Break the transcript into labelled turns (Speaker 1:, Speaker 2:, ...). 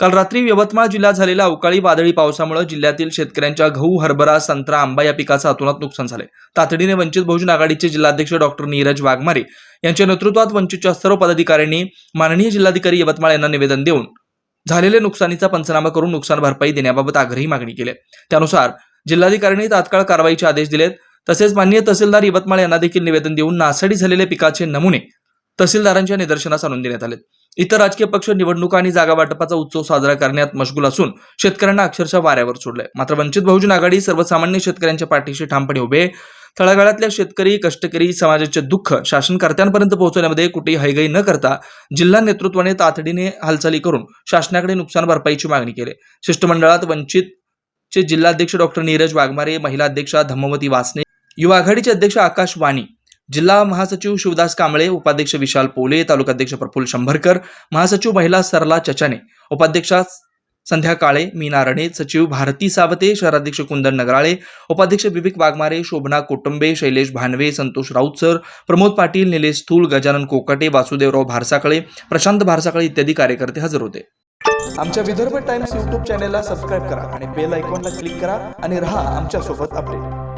Speaker 1: काल रात्री यवतमाळ जिल्ह्यात झालेल्या अवकाळी वादळी पावसामुळे जिल्ह्यातील शेतकऱ्यांच्या गहू हरभरा संत्रा आंबा या पिकाचं अतोनात नुकसान झाले तातडीने वंचित बहुजन आघाडीचे जिल्हाध्यक्ष डॉक्टर नीरज वाघमारे यांच्या नेतृत्वात वंचितच्या सर्व पदाधिकाऱ्यांनी माननीय जिल्हाधिकारी यवतमाळ यांना निवेदन देऊन झालेल्या नुकसानीचा पंचनामा करून नुकसान भरपाई देण्याबाबत आग्रही मागणी केली त्यानुसार जिल्हाधिकाऱ्यांनी तात्काळ कारवाईचे आदेश दिलेत. तसेच माननीय तहसीलदार यवतमाळ यांना देखील निवेदन देऊन नासाडी झालेले पिकाचे नमुने तहसीलदारांच्या निदर्शनास आणून देण्यात आले इतर राजकीय पक्ष निवडणुका आणि जागा वाटपाचा उत्सव साजरा करण्यात मशगूल असून शेतकऱ्यांना अक्षरशः वाऱ्यावर सोडलंय. मात्र वंचित बहुजन आघाडी सर्वसामान्य शेतकऱ्यांच्या पाठीशी ठामपणे उभे तळागाळातल्या शेतकरी कष्टकरी समाजाचे दुःख शासनकर्त्यांपर्यंत पोहोचवण्यामध्ये कुठेही हैगई न करता जिल्हा नेतृत्वाने तातडीने हालचाली करून शासनाकडे नुकसान भरपाईची मागणी केली शिष्टमंडळात वंचित चे जिल्हाध्यक्ष डॉक्टर नीरज वाघमारे महिला अध्यक्षा धम्मवती वासने युवा आघाडीचे अध्यक्ष आकाश वाणी जिल्हा महासचिव शिवदास कांबळे उपाध्यक्ष विशाल पोले तालुकाध्यक्ष प्रफुल्ल शंभरकर महासचिव महिला सरला चचाने उपाध्यक्षा संध्या काळे मीना रणे सचिव भारती सावते शहराध्यक्ष कुंदन नगराळे उपाध्यक्ष विवेक वाघमारे शोभना कोटंबे शैलेश भानवे संतोष राऊत सर प्रमोद पाटील निलेश थूल गजानन कोकाटे वासुदेवराव भारसाकळे प्रशांत भारसाकळे इत्यादी कार्यकर्ते हजर होते. आमच्या विदर्भ टाइम्स युट्यूब चॅनेलला सबस्क्राईब करा आणि बेल आयकॉनला क्लिक करा आणि रहा आमच्यासोबत अपडेट.